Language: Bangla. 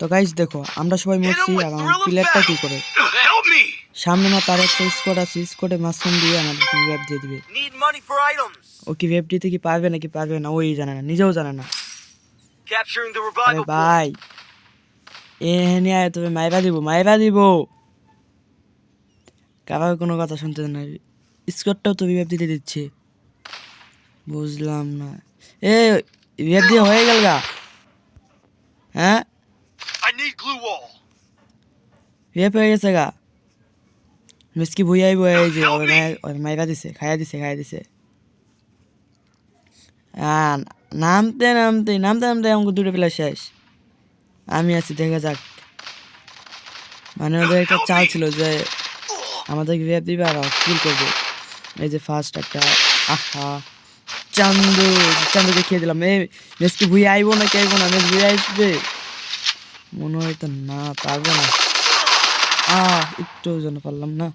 তো গাইস দেখো আমরা সবাই মরছি আর আমার প্লেয়ারটা কি করে? সামনে না তার একটা স্কোয়াড আছে স্কোয়াডের মাঝখান দিয়ে আমাদের ওয়েব দিয়ে দিবে. ও কি ওয়েব দিতে কি পারবে নাকি পারবে না ওই জানে না নিজেও জানে না। আরে ভাই এ নিয়ে আয় তবে মাইবা দিব মাইবা দিব। কারোর কোনো কথা শুনতে না। স্কোয়াডটাও তো ওয়েব দিতে দিচ্ছে। বুঝলাম না। এ ওয়েব দিয়ে হয়ে গেল গা। হ্যাঁ? Glue wall. ওয়েব হয়ে গেছে গা মিসকি ভুই আইব এই যে ওর মায়ের ওর মাইরা দিছে খাইয়া দিছে খাইয়া দিছে নামতে নামতে নামতে নামতে আমাকে দুটো প্লেয়ার শেষ। আমি আছি দেখা যাক। মানে ওদের একটা চাল ছিল যে আমাদের গ্রেপ দিবে আর কিল করবে। এই যে ফার্স্ট একটা আহা চান্দু চান্দুকে খেয়ে দিলাম। এই মেসকি ভুই আইবো না কে আইবো না মেস ভুই আসবে মনে হয় তো না পারব না। আহ একটু যেন পারলাম না।